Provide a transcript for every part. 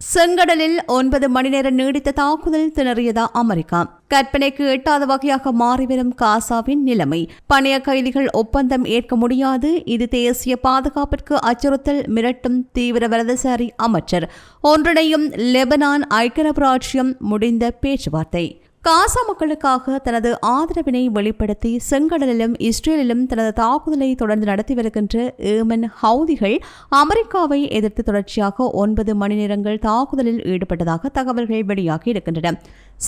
செங்கடலில் ஒன்பது மணி நேரம் நீடித்த தாக்குதல் திணறியதா அமெரிக்கா. கற்பனைக்கு எட்டாத வகையாக மாறிவரும் காசாவின் நிலைமை. பணைய கைதிகள் ஒப்பந்தம் ஏற்க முடியாது. இது தேசிய பாதுகாப்பிற்கு அச்சுறுத்தல் மிரட்டும் தீவிர வலதுசாரி அமைச்சர். ஒன்றிணையும் லெபனான் ஐக்கிய ராஜ்யம் முடிந்த பேச்சுவார்த்தை. காசா மக்களுக்காக தனது ஆதரவினை வெளிப்படுத்தி செங்கடலிலும் இஸ்ரேலிலும் தனது தாக்குதலை தொடர்ந்து நடத்தி வருகின்ற ஏமன் ஹவுதிகள் அமெரிக்காவை எதிர்த்து தொடர்ச்சியாக ஒன்பது மணி நேரங்கள் தாக்குதலில் ஈடுபட்டதாக தகவல்கள் வெளியாகி இருக்கின்றன.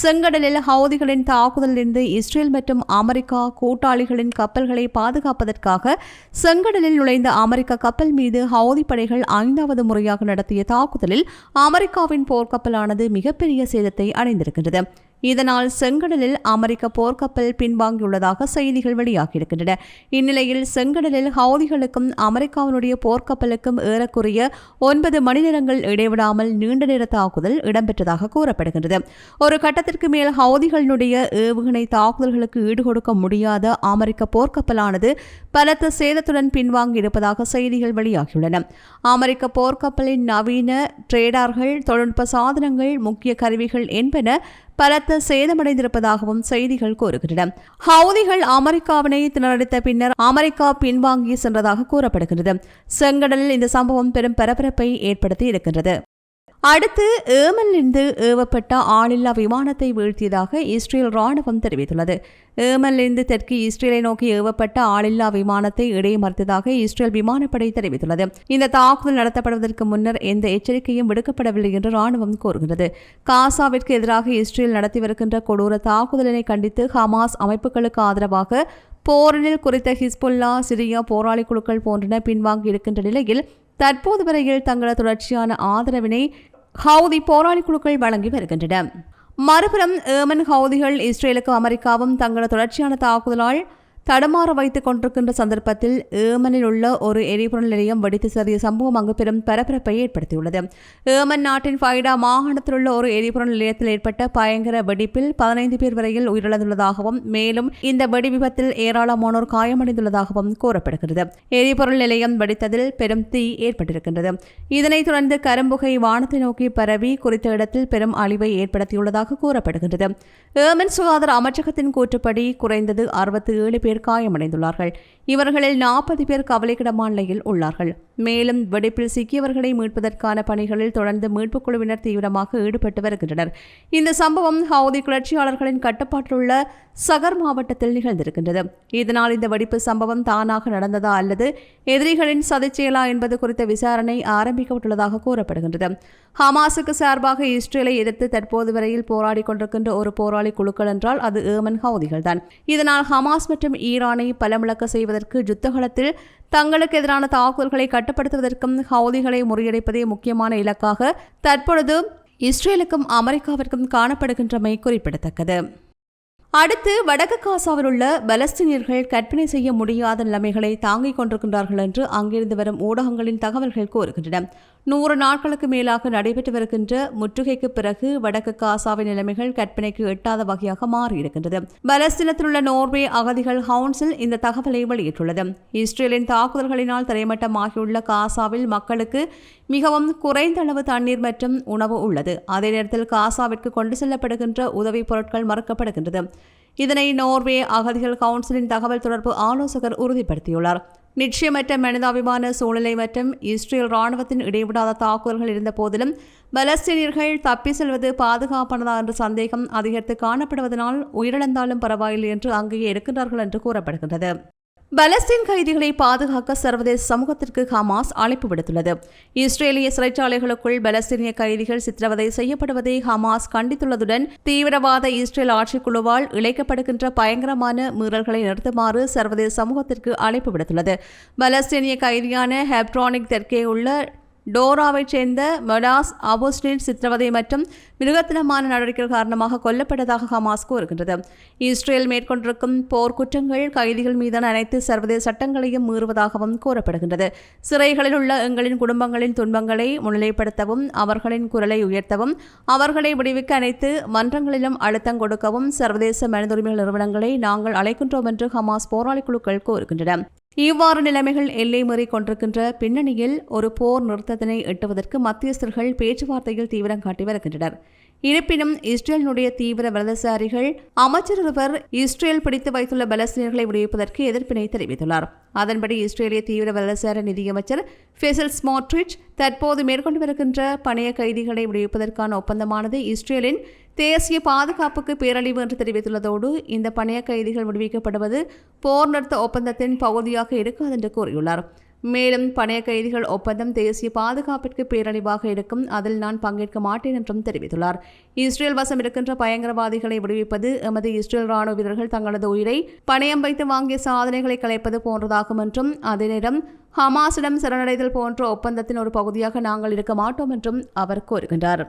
செங்கடலில் ஹவுதிகளின் தாக்குதலிலிருந்து இஸ்ரேல் மற்றும் அமெரிக்கா கூட்டாளிகளின் கப்பல்களை பாதுகாப்பதற்காக செங்கடலில் நுழைந்த அமெரிக்க கப்பல் மீது ஹவுதி படைகள் ஐந்தாவது முறையாக நடத்திய தாக்குதலில் அமெரிக்காவின் போர்க்கப்பலானது மிகப்பெரிய சேதத்தை அடைந்திருக்கின்றது. இதனால் செங்கடலில் அமெரிக்க போர்க்கப்பல் பின்வாங்கியுள்ளதாக செய்திகள் வெளியாகியிருக்கின்றன. இந்நிலையில் செங்கடலில் ஹவுதிகளுக்கும் அமெரிக்காவினுடைய போர்க்கப்பலுக்கும் ஏறக்குறைய ஒன்பது மணி நேரங்கள் இடைவிடாமல் நீண்ட நேர தாக்குதல் இடம்பெற்றதாக கூறப்படுகின்றது. ஒரு கட்டத்திற்கு மேல் ஹவுதிகளினுடைய ஏவுகணை தாக்குதல்களுக்கு ஈடுகொடுக்க முடியாத அமெரிக்க போர்க்கப்பலானது பலத்த சேதத்துடன் பின்வாங்கி இருப்பதாக செய்திகள் வெளியாகியுள்ளன. அமெரிக்க போர்க்கப்பலின் நவீன ட்ரேடார்கள் தொழில்நுட்ப சாதனங்கள் முக்கிய கருவிகள் என்பன பலத்த சேதமடைந்திருப்பதாகவும் செய்திகள் கூறுகின்றன. ஹவுதிகள் அமெரிக்காவினை திணறடித்த பின்னர் அமெரிக்கா பின்வாங்கி சென்றதாக கூறப்படுகிறது செங்கடலில் இந்த சம்பவம் பெரும் பரபரப்பை ஏற்படுத்தி இருக்கின்றது. அடுத்து ஏமனிலிருந்து ஏவப்பட்ட ஆளில்லா விமானத்தை வீழ்த்தியதாக இஸ்ரேல் ராணுவம் தெரிவித்துள்ளது. ஏமனிலிருந்து தெற்கு இஸ்ரேலை நோக்கி ஏவப்பட்ட ஆளில்லா விமானத்தை இடைமறுத்ததாக இஸ்ரேல் விமானப்படை தெரிவித்துள்ளது. இந்த தாக்குதல் நடத்தப்படுவதற்கு முன்னர் எந்த எச்சரிக்கையும் விடுக்கப்படவில்லை என்று ராணுவம் கூறுகிறது காசாவிற்கு எதிராக இஸ்ரேல் நடத்தி வருகின்ற கொடூர தாக்குதலினை கண்டித்து ஹமாஸ் அமைப்புகளுக்கு ஆதரவாக போரினில் குறித்த ஹிஸ்புல்லா சிரியா போராளி குழுக்கள் போன்றன பின்வாங்கி இருக்கின்ற நிலையில் தற்போது வரையில் தங்களது தொடர்ச்சியான ஆதரவினை ஹவுதி போராளி குழுக்கள் வழங்கி வருகின்றன. மறுபுறம் ஏமன் ஹவுதிகள் இஸ்ரேலுக்கு அமெரிக்காவும் தங்களது தொடர்ச்சியான தாக்குதலால் தடமாற வைத்துக் கொண்டிருக்கின்ற சந்தர்ப்பத்தில் ஏமனில் உள்ள ஒரு எரிபொருள் நிலையம் வெடித்து சிறிய சம்பவம் அங்கு பெரும் பரபரப்பை ஏற்படுத்தியுள்ளது. ஏமன் நாட்டின் ஃபைடா மாகாணத்தில் உள்ள ஒரு எரிபொருள் நிலையத்தில் ஏற்பட்ட பயங்கர வெடிப்பில் பதினைந்து பேர் வரையில் உயிரிழந்துள்ளதாகவும் மேலும் இந்த வெடி விபத்தில் ஏராளமானோர் காயமடைந்துள்ளதாகவும் கூறப்படுகிறது. எரிபொருள் நிலையம் வெடித்ததில் பெரும் தீ ஏற்பட்டிருக்கின்றது. இதனைத் தொடர்ந்து கரும்புகை வானத்தை நோக்கி பரவி குறித்த இடத்தில் பெரும் அழிவை ஏற்படுத்தியுள்ளதாக கூறப்படுகின்றது. ஏமன் சுகாதார அமைச்சகத்தின் கூற்றுப்படி குறைந்தது அறுபத்தி ஏழு பேர் காயமடைந்துள்ளார்கள். இவர்களில் நாற்பது பேர் கவலைக்கிடமான நிலையில் உள்ளார்கள். மேலும் வெடிப்பில் சிக்கியவர்களை மீட்பதற்கான பணிகளில் தொடர்ந்து மீட்புக் குழுவினர் தீவிரமாக ஈடுபட்டு வருகின்றனர். இந்த சம்பவம் ஹவுதி கிளர்ச்சியாளர்களின் கட்டுப்பாட்டில் சகர் மாவட்டத்தில் நிகழ்ந்திருக்கின்றது. இதனால் இந்த வெடிப்பு சம்பவம் தானாக நடந்ததா அல்லது எதிரிகளின் சதிச்செயலா என்பது குறித்த விசாரணை ஆரம்பிக்கப்பட்டுள்ளதாக கூறப்படுகின்றது. ஹமாஸுக்கு சார்பாக இஸ்ரேலை எதிர்த்து தற்போது வரையில் போராடி கொண்டிருக்கின்ற ஒரு போராளி குழுக்கள் என்றால் அது ஏமன் ஹவுதிகள் தான் இதனால் ஹமாஸ் மற்றும் ஈரானை பலமிழக்க செய்வதற்கு யுத்தகலத்தில் தங்களுக்கு எதிரான தாக்குதல்களை கட்டுப்படுத்துவதற்கும் ஹவுதிகளை முறியடிப்பதே முக்கியமான இலக்காக தற்பொழுது இஸ்ரேலுக்கும் அமெரிக்காவிற்கும் காணப்படுகின்றமை குறிப்பிடத்தக்கது. அடுத்து வடக்கு காசாவில் உள்ள பலஸ்தீனியர்கள் கற்பனை செய்ய முடியாத நிலைமைகளை தாங்கிக் கொண்டிருக்கின்றார்கள் என்று அங்கிருந்து வரும் ஊடகங்களின் தகவல்கள் கூறுகின்றன. நூறு நாட்களுக்கு மேலாக நடைபெற்று வருகின்ற முற்றுகைக்கு பிறகு வடக்கு காசாவின் நிலைமைகள் கற்பனைக்கு எட்டாத வகையாக மாறியிருக்கின்றது. பலஸ்தீனத்தில் உள்ள நோர்வே அகதிகள் கவுன்சில் இந்த தகவலை வெளியிட்டுள்ளது. இஸ்ரேலின் தாக்குதல்களினால் திரைமட்டமாகியுள்ள காசாவில் மக்களுக்கு மிகவும் குறைந்த அளவு தண்ணீர் மற்றும் உணவு உள்ளது. அதே நேரத்தில் காசாவிற்கு கொண்டு செல்லப்படுகின்ற உதவிப் பொருட்கள் மறுக்கப்படுகின்றது. இதனை நோர்வே அகதிகள் கவுன்சிலின் தகவல் தொடர்பு ஆலோசகர் உறுதிப்படுத்தியுள்ளார். நிச்சயமற்ற மனிதாபிமான சூழ்நிலை மற்றும் இஸ்ரேல் ராணுவத்தின் இடைவிடாத தாக்குதல்கள் இருந்த போதிலும் பலஸ்தீனியர்கள் தப்பி செல்வது பாதுகாப்பானதா என்ற சந்தேகம் அதிகரித்து காணப்படுவதனால் உயிரிழந்தாலும் பரவாயில்லை என்று அங்கேயே இருக்கின்றார்கள் என்று கூறப்படுகின்றது. பலஸ்தீன் கைதிகளை பாதுகாக்க சர்வதேச சமூகத்திற்கு ஹமாஸ் அழைப்பு விடுத்துள்ளது. இஸ்ரேலிய சிறைச்சாலைகளுக்குள் பலஸ்தீனிய கைதிகள் சித்திரவதை செய்யப்படுவதை ஹமாஸ் கண்டித்துள்ளதுடன் தீவிரவாத இஸ்ரேல் ஆட்சிக்குழுவால் இழைக்கப்படுகின்ற பயங்கரமான மீறல்களை நிறுத்துமாறு சர்வதேச சமூகத்திற்கு அழைப்பு விடுத்துள்ளது. பலஸ்தீனிய கைதியான ஹெப்ட்ரானிக் தெற்கே உள்ள டோராவைச் சேர்ந்த மெடாஸ் அபோஸ்டின் சித்திரவதை மற்றும் மிருகத்தனமான நடவடிக்கைகள் காரணமாக கொல்லப்பட்டதாக ஹமாஸ் கூறுகின்றது. இஸ்ரேல் மேற்கொண்டிருக்கும் போர் குற்றங்கள் கைதிகள் மீதான அனைத்து சர்வதேச சட்டங்களையும் மீறுவதாகவும் கூறப்படுகின்றது. சிறைகளில் உள்ள எங்களின் குடும்பங்களின் துன்பங்களை முன்னிலைப்படுத்தவும் அவர்களின் குரலை உயர்த்தவும் அவர்களை விடுவிக்க அனைத்து மன்றங்களிலும் அழுத்தம் கொடுக்கவும் சர்வதேச மனித உரிமைகள் நிறுவனங்களை நாங்கள் அழைக்கின்றோம் என்று ஹமாஸ் போராளி குழுக்கள் கூறுகின்றன. இவ்வாறு நிலைமைகள் எல்லை மீறி கொண்டிருக்கின்ற பின்னணியில் ஒரு போர் நிறுத்தத்தினை எட்டுவதற்கு மத்தியஸ்தர்கள் பேச்சுவார்த்தையில் தீவிரம் காட்டி வருகின்றனர். இருப்பினும் இஸ்ரேலினுடைய தீவிர வலதுசாரிகள் அமைச்சர் ஒருவர் இஸ்ரேல் பிடித்து வைத்துள்ள பலஸ்தீனர்களை விடுவிப்பதற்கு எதிர்ப்பினை தெரிவித்துள்ளார். அதன்படி இஸ்ரேலிய தீவிர வலதுசாரி நிதியமைச்சர் ஃபெசல் ஸ்மோட்ரிச் தற்போது மேற்கொண்டு வருகின்ற பணைய கைதிகளை விடுவிப்பதற்கான ஒப்பந்தமானது இஸ்ரேலின் தேசிய பாதுகாப்புக்கு பேரழிவு என்று தெரிவித்துள்ளதோடு இந்த பணைய கைதிகள் விடுவிக்கப்படுவது போர் நிறுத்த ஒப்பந்தத்தின் பகுதியாக இருக்காது என்று கூறியுள்ளார். மேலும் பணைய கைதிகள் ஒப்பந்தம் தேசிய பாதுகாப்பிற்கு பேரழிவாக இருக்கும். அதில் நான் பங்கேற்க மாட்டேன் என்றும் தெரிவித்துள்ளார். இஸ்ரேல் வசம் இருக்கின்ற பயங்கரவாதிகளை விடுவிப்பது எமது இஸ்ரேல் ராணுவ வீரர்கள் தங்களது உயிரை பணயம் வைத்து வாங்கிய சாதனைகளை கலைப்பது போன்றதாகும் என்றும் அதே நேரம் ஹமாஸிடம் சரணடைதல் போன்ற ஒப்பந்தத்தின் ஒரு பகுதியாக நாங்கள் இருக்க மாட்டோம் என்றும் அவர் கூறுகின்றார்.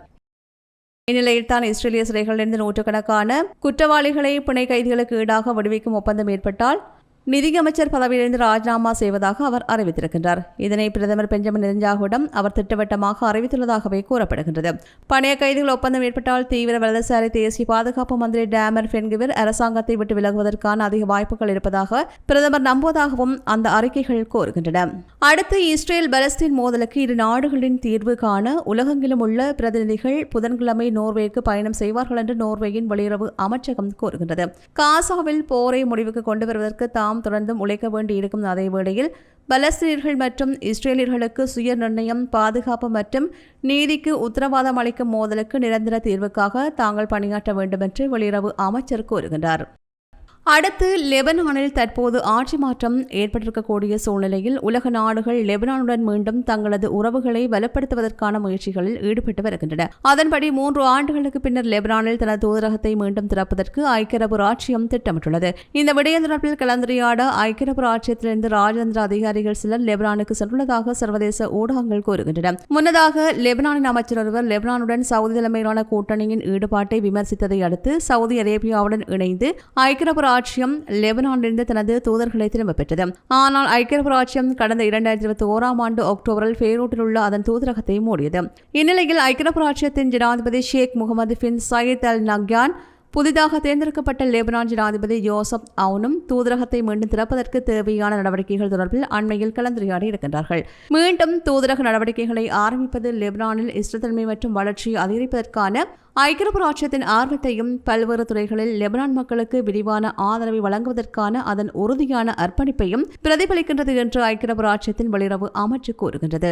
இந்நிலையில் தான் இஸ்ரேலிய சிறைகளிலிருந்து நூற்றுக்கணக்கான குற்றவாளிகளை பிணை கைதிகளுக்கு ஈடாக விடுவிக்கும் ஒப்பந்தம் ஏற்பட்டால் நிதியமைச்சர் பதவியிலிருந்து ராஜினாமா செய்வதாக அவர் அறிவித்திருக்கின்றார். இதனை பிரதமர் பெஞ்சமின் நெதன்யாகுவிடம் அவர் திட்டவட்டமாக அறிவித்துள்ளதாகவே கூறப்படுகின்றது. பணைய கைதிகள் ஒப்பந்தம் ஏற்பட்டால் தீவிர வலதுசாரி தேசிய பாதுகாப்பு மந்திரி டேமர் ஃபென்கிவர் அரசாங்கத்தை விட்டு விலகுவதற்கான அதிக வாய்ப்புகள் இருப்பதாக பிரதமர் நம்புவதாகவும் அந்த அறிக்கைகள் கோருகின்றன அடுத்து இஸ்ரேல் பலஸ்தீன் மோதலுக்கு இரு நாடுகளின் தீர்வு காண உலகெங்கிலும் உள்ள பிரதிநிதிகள் புதன்கிழமை நோர்வேக்கு பயணம் செய்வார்கள் என்று நோர்வேயின் வெளியுறவு அமைச்சகம் கூறுகின்றது. காசாவில் போரை முடிவுக்கு கொண்டு வருவதற்கு தாம் தொடர்ந்தும் உழைக்க வேண்டியிருக்கும் அதே வேளையில் பலஸ்தீனர்கள் மற்றும் இஸ்ரேலியர்களுக்கு சுய நிர்ணயம் பாதுகாப்பு மற்றும் நீதிக்கு உத்தரவாதம் அளிக்கும் மோதலுக்கு நிரந்தர தீர்வுக்காக தாங்கள் பணியாற்ற வேண்டும் என்று வெளியுறவு அமைச்சர் கூறுகின்றார். அடுத்து லெபனானில் தற்போது ஆட்சி மாற்றம் ஏற்பட்டிருக்கக்கூடிய சூழ்நிலையில் உலக நாடுகள் லெபனானுடன் மீண்டும் தங்களது உறவுகளை வலுப்படுத்துவதற்கான முயற்சிகளில் ஈடுபட்டு வருகின்றன. அதன்படி மூன்று ஆண்டுகளுக்கு பின்னர் லெபனானில் தனது தூதரகத்தை மீண்டும் திறப்பதற்கு ஐக்கிய அரபு திட்டமிட்டுள்ளது. இந்த விடயம் தொடர்பில் கலந்துரையாட ஐக்கிய அரபு ராஜதந்திர அதிகாரிகள் சிலர் லெபனானுக்கு சென்றுள்ளதாக சர்வதேச ஊடகங்கள் கூறுகின்றன. முன்னதாக லெபனானின் அமைச்சர் ஒருவர் லெபனானுடன் சவுதி தலைமையிலான கூட்டணியின் ஈடுபாட்டை விமர்சித்ததை அடுத்து சவுதி அரேபியாவுடன் இணைந்து ஐக்கிய அரபு ராஜ்யம் லெபனானிலிருந்து தனது தூதர்களை திரும்பப் பெற்றது. ஆனால் ஐக்கிய பிராச்சியம் கடந்த இரண்டாயிரத்தி இருபத்தி ஓராம் ஆண்டு அக்டோபரில் பேரூட்டில் உள்ள அதன் தூதரகத்தை மூடியது. இந்நிலையில் ஐக்கிய பிராச்சியத்தின் ஜனாதிபதி ஷேக் முகமது பின் சயீத் அல் நக்யான் புதிதாக தேர்ந்தெடுக்கப்பட்ட லெபனான் ஜனாதிபதி யோசப் அவுனும் தூதரகத்தை மீண்டும் திறப்பதற்கு தேவையான நடவடிக்கைகள் தொடர்பில் அண்மையில் கலந்துரையாடி இருக்கின்றார்கள். மீண்டும் தூதரக நடவடிக்கைகளை ஆரம்பிப்பது லெபனானில் இஷ்டத்தன்மை மற்றும் வளர்ச்சியை அதிகரிப்பதற்கான ஐக்கிய ராஜ்யத்தின் ஆர்வத்தையும் பல்வேறு துறைகளில் லெபனான் மக்களுக்கு விரிவான ஆதரவை வழங்குவதற்கான அதன் உறுதியான அர்ப்பணிப்பையும் பிரதிபலிக்கின்றது என்று ஐக்கியபுராட்சியத்தின் ராஜ்யத்தின் வெளியுறவு அமைச்சு கூறுகின்றது.